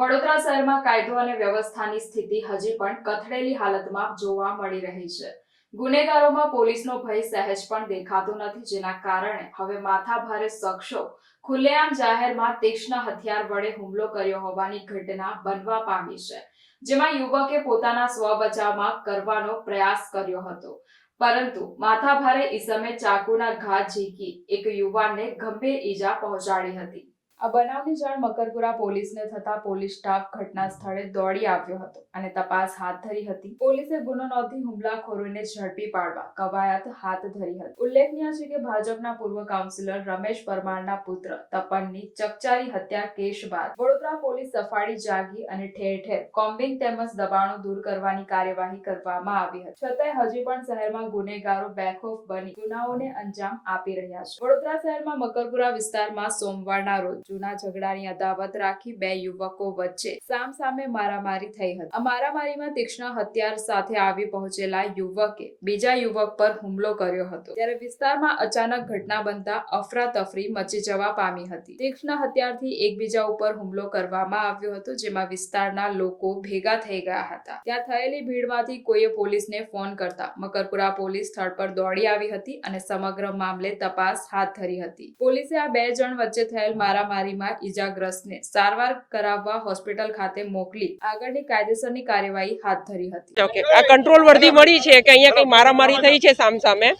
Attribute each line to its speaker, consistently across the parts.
Speaker 1: વડોદરા શહેરમાં કાયદો અને વ્યવસ્થાની સ્થિતિ હજી પણ કથળેલી હાલતમાં જોવા મળી રહી છે. ગુનેગારોમાં પોલીસનો ભય સહેજ પણ દેખાતો નથી, જેના કારણે હવે માથાભારે શખ્સો ખુલ્લેઆમ જાહેરમાં તીક્ષ્ણ હથિયાર વડે હુમલો કર્યો હોવાની ઘટના બનવા પામી છે, જેમાં યુવકે પોતાના સ્વ બચાવમાં કરવાનો પ્રયાસ કર્યો હતો. પરંતુ માથાભારે ઈસમે ચાકુના ઘા ઝીકી એક યુવાનને ગંભીર ઈજા પહોંચાડી હતી. આ બનાવની જાણ મકરપુરા પોલીસને થતા પોલીસ સ્ટાફ ઘટના સ્થળે દોડી આવ્યો હતો અને તપાસ હાથ ધરી હતી. પોલીસે ગુનો નોંધી હુમલાખોરોને ઝડપી પાડવા કવાયત હાથ ધરી હતી. ઉલ્લેખનીય છે કે ભાજપના પૂર્વ કાઉન્સિલર રમેશ પરમારના પુત્ર તપનની ચકચારી હત્યા કેસ બાદ વડોદરા પોલીસ સફાળી જાગી અને ઠેર ઠેર કોમ્બિંગ તેમજ દબાણો દૂર કરવાની કાર્યવાહી કરવામાં આવી હતી. છતાંય હજી પણ શહેરમાં ગુનેગારો બેખોફ બની ગુનાઓને અંજામ આપી રહ્યા છે. વડોદરા શહેરમાં મકરપુરા વિસ્તારમાં સોમવારના રોજ જૂના ઝઘડાની અદાવત રાખી બે યુવકો વચ્ચે સામ સામે મારામારી થઈ હતી. મારામારીમાં તીક્ષ્ણ હથિયાર સાથે આવી પહોંચેલા યુવકે બીજા યુવક પર હુમલો કર્યો હતો. ત્યારે વિસ્તારમાં અચાનક ઘટના બનતા અફરાતફરી મચી જવા પામી હતી. તીક્ષ્ણ હથિયારથી એકબીજા ઉપર હુમલો કરવામાં આવ્યો હતો, જેમાં વિસ્તારના લોકો ભેગા થઈ ગયા હતા. ત્યાં થયેલી ભીડમાંથી કોઈએ પોલીસને ફોન કરતા મકરપુરા પોલીસ સ્થળ પર દોડી આવી હતી અને સમગ્ર મામલે તપાસ હાથ ધરી હતી. પોલીસે આ બે જણ વચ્ચે થયેલ મારામારીમાં ઈજાગ્રસ્તને સારવાર કરાવવા હોસ્પિટલ ખાતે મોકલી આગળની કાયદેસરની કાર્યવાહી હાથ ધરી હતી.
Speaker 2: આ કંટ્રોલ વર્ધી મળી છે કે અહીંયા કંઈ મારામારી થઈ છે સામસામે?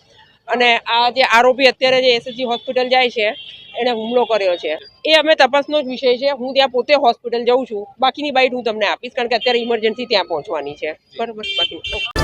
Speaker 2: અને આ જે આરોપી અત્યારે જે એસએસજી હોસ્પિટલ જાય છે, એણે હુમલો કર્યો છે. એ અમે તપાસનો જ વિષય છે. હું ત્યાં પોતે હોસ્પિટલ જઉં છું. બાકીની બાઇટ હું તમને આપીશ, કારણ કે અત્યારે ઇમરજન્સી ત્યાં પહોંચવાની છે. બરાબર, બાકી.